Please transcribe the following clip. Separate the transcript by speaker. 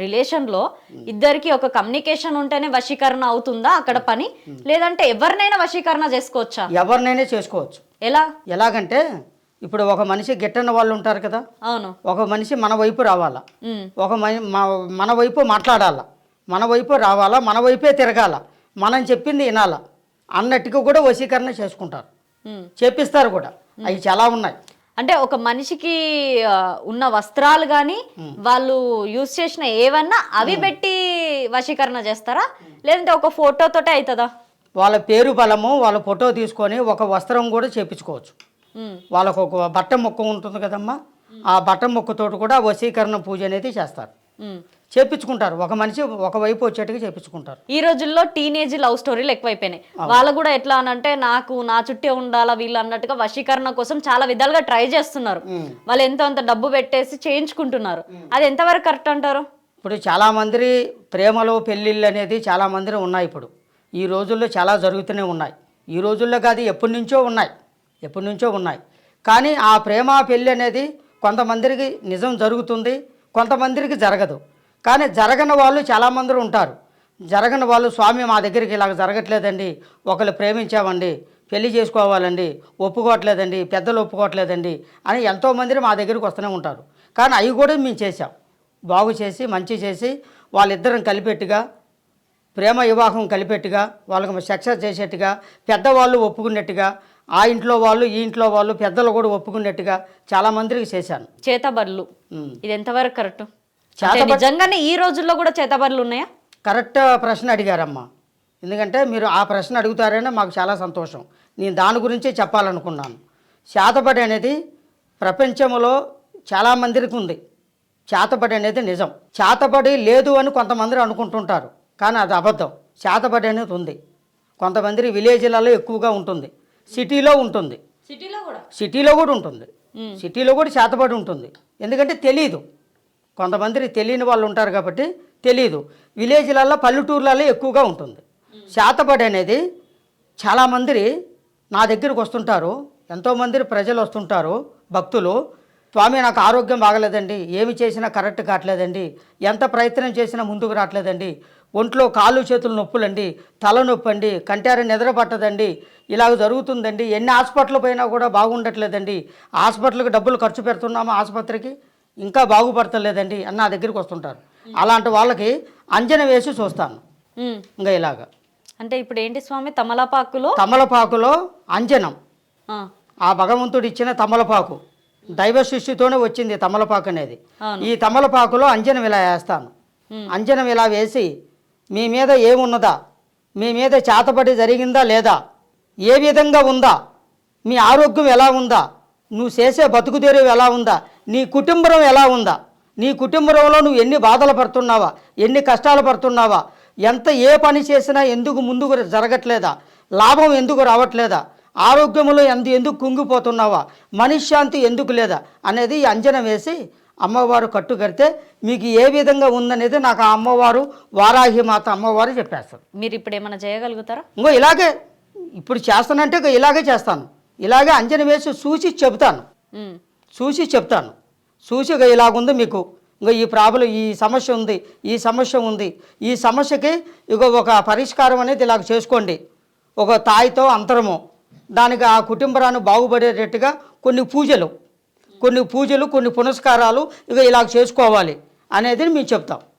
Speaker 1: రిలేషన్లో ఇద్దరికి ఒక కమ్యూనికేషన్ ఉంటేనే వశీకరణ అవుతుందా అక్కడ పని? లేదంటే ఎవరినైనా వశీకరణ చేసుకోవచ్చా?
Speaker 2: ఎవరినైనా చేసుకోవచ్చు.
Speaker 1: ఎలా?
Speaker 2: ఎలాగంటే ఇప్పుడు ఒక మనిషి గిట్టని వాళ్ళు ఉంటారు కదా?
Speaker 1: అవును.
Speaker 2: ఒక మనిషి మన వైపు రావాలా? ఒక మని- వైపు మాట్లాడాలా? మన వైపు రావాలా? మన వైపే తిరగాల? మనం చెప్పింది వినాలా? అన్నట్టుగా కూడా వశీకరణ చేసుకుంటారు. చేపిస్తారు కూడా. అవి చాలా ఉన్నాయి.
Speaker 1: అంటే ఒక మనిషికి ఉన్న వస్త్రాలు కానీ వాళ్ళు యూజ్ చేసిన ఏవన్నా అవి పెట్టి వశీకరణ చేస్తారా? లేదంటే ఒక ఫోటోతోటే అవుతుందా
Speaker 2: వాళ్ళ పేరు బలము వాళ్ళ ఫోటో తీసుకొని ఒక వస్త్రం కూడా చేపించుకోవచ్చు. వాళ్ళకు ఒక బట్ట మొక్క ఉంటుంది కదమ్మా. ఆ బట్ట మొక్కతోటి కూడా వశీకరణ పూజ అనేది చేస్తారు. చేపించుకుంటారు. ఒక మనిషి ఒకవైపు వచ్చేట్టుగా చేపించుకుంటారు.
Speaker 1: ఈ రోజుల్లో టీనేజ్ లవ్ స్టోరీలు ఎక్కువైపోయినాయి. వాళ్ళు కూడా ఎట్లా అనంటే నాకు నా చుట్టే ఉండాలా వీళ్ళు అన్నట్టుగా వశీకరణ కోసం చాలా విధాలుగా ట్రై చేస్తున్నారు. వాళ్ళు ఎంతో అంత డబ్బు పెట్టేసి చేయించుకుంటున్నారు. అది ఎంతవరకు కరెక్ట్ అంటారు?
Speaker 2: ఇప్పుడు చాలామంది ప్రేమలో పెళ్ళిళ్ళు అనేది చాలామంది ఉన్నాయి ఇప్పుడు. ఈ రోజుల్లో చాలా జరుగుతూనే ఉన్నాయి. ఈ రోజుల్లో కాదు ఎప్పటి నుంచో ఉన్నాయి. ఎప్పటి నుంచో ఉన్నాయి. కానీ ఆ ప్రేమ పెళ్ళి అనేది కొంతమందికి నిజం జరుగుతుంది కొంతమందికి జరగదు. కానీ జరగని వాళ్ళు చాలామంది ఉంటారు. జరగని వాళ్ళు స్వామి మా దగ్గరికి ఇలాగ జరగట్లేదండి. ఒకళ్ళు ప్రేమించామండి. పెళ్ళి చేసుకోవాలండి. ఒప్పుకోవట్లేదండి. పెద్దలు ఒప్పుకోవట్లేదండి. అని ఎంతోమంది మా దగ్గరికి వస్తూనే ఉంటారు. కానీ అవి కూడా మేము చేసాం బాగు చేసి మంచి చేసి వాళ్ళిద్దరం కలిపెట్టుగా ప్రేమ వివాహం కలిపెట్టుగా వాళ్ళకి సక్సెస్ చేసేట్టుగా పెద్దవాళ్ళు ఒప్పుకున్నట్టుగా ఆ ఇంట్లో వాళ్ళు ఈ ఇంట్లో వాళ్ళు పెద్దలు కూడా ఒప్పుకున్నట్టుగా చాలా మందికి చేశాను.
Speaker 1: చేతబడులు. ఇది ఎంతవరకు కరెక్ట్? నిజంగానే ఈ రోజుల్లో కూడా చేతబడులు ఉన్నాయా?
Speaker 2: కరెక్ట్ ప్రశ్న అడిగారమ్మా. ఎందుకంటే మీరు ఆ ప్రశ్న అడుగుతారనే మాకు చాలా సంతోషం. నేను దాని గురించే చెప్పాలనుకున్నాను. చేతబడి అనేది ప్రపంచంలో చాలామందికి ఉంది. చేతబడి అనేది నిజం. చేతబడి లేదు అని కొంతమంది అనుకుంటుంటారు. కానీ అది అబద్ధం. చేతబడి అనేది ఉంది. కొంతమంది విలేజ్లలో ఎక్కువగా ఉంటుంది. సిటీలో ఉంటుంది.
Speaker 1: సిటీలో కూడా?
Speaker 2: సిటీలో కూడా ఉంటుంది. సిటీలో కూడా చేతబడి ఉంటుంది. ఎందుకంటే తెలియదు కొంతమంది తెలియని వాళ్ళు ఉంటారు కాబట్టి తెలియదు విలేజ్లలో పల్లెటూర్లలో ఎక్కువగా ఉంటుంది. శాతపడి అనేది చాలామంది నా దగ్గరికి వస్తుంటారు. ఎంతోమంది ప్రజలు వస్తుంటారు భక్తులు. స్వామి నాకు ఆరోగ్యం బాగలేదండి. ఏమి చేసినా కరెక్ట్ కావట్లేదండి. ఎంత ప్రయత్నం చేసినా ముందుకు రావట్లేదండి. ఒంట్లో కాళ్ళు చేతులు నొప్పులండి. తలనొప్పి అండి కంటార నిద్ర పట్టదండి. ఇలాగ జరుగుతుందండి. ఎన్ని హాస్పిటల్ పోయినా కూడా బాగుండట్లేదండి. హాస్పిటల్కి డబ్బులు ఖర్చు పెడుతున్నామా ఆసుపత్రికి? ఇంకా బాగుపడతలేదండి అని నా దగ్గరికి వస్తుంటారు. అలాంటి వాళ్ళకి అంజన వేసి చూస్తాను. ఇంకా ఇలాగ.
Speaker 1: అంటే ఇప్పుడు ఏంటి స్వామి? తమలపాకులో?
Speaker 2: తమలపాకులో అంజనం.
Speaker 1: ఆ,
Speaker 2: భగవంతుడు ఇచ్చిన తమలపాకు. దైవ సృష్టితోనే వచ్చింది తమలపాకు అనేది. ఈ తమలపాకులో అంజనం ఇలా వేస్తాను. అంజనం ఇలా వేసి మీ మీద ఏమున్నదా? మీ మీద చేతబడి జరిగిందా లేదా? ఏ విధంగా ఉందా? మీ ఆరోగ్యం ఎలా ఉందా? నువ్వు చేసే బతుకుదేరు ఎలా ఉందా? నీ కుటుంబం ఎలా ఉందా? నీ కుటుంబంలో నువ్వు ఎన్ని బాధలు పడుతున్నావా? ఎన్ని కష్టాలు పడుతున్నావా? ఎంత ఏ పని చేసినా ఎందుకు ముందుకు జరగట్లేదా? లాభం ఎందుకు రావట్లేదా? ఆరోగ్యంలో ఎంత ఎందుకు కుంగిపోతున్నావా? మనశ్శాంతి ఎందుకు లేదా? అనేది అంజనం వేసి అమ్మవారు కట్టు కడితే మీకు ఏ విధంగా ఉందనేది నాకు ఆ అమ్మవారు వారాహి మాత అమ్మవారు చెప్పేస్తారు.
Speaker 1: మీరు ఇప్పుడు ఏమైనా చేయగలుగుతారా?
Speaker 2: ఇంకో ఇలాగే ఇప్పుడు చేస్తానంటే ఇలాగే చేస్తాను. ఇలాగే అంజనం వేసి చూసి చెబుతాను. చూసి చెప్తాను చూసి ఇక ఇలాగుంది మీకు. ఇంకా ఈ ప్రాబ్లం ఈ సమస్య ఉంది ఈ సమస్య ఉంది. ఈ సమస్యకి ఇక ఒక పరిష్కారం అనేది ఇలాగ చేసుకోండి. ఒక తాయితో అంతరము. దానికి ఆ కుటుంబరాన్ని బాగుపడేటట్టుగా కొన్ని పూజలు. కొన్ని పూజలు కొన్ని పునస్కారాలు ఇక ఇలాగ చేసుకోవాలి. అనేది మేము చెప్తాం.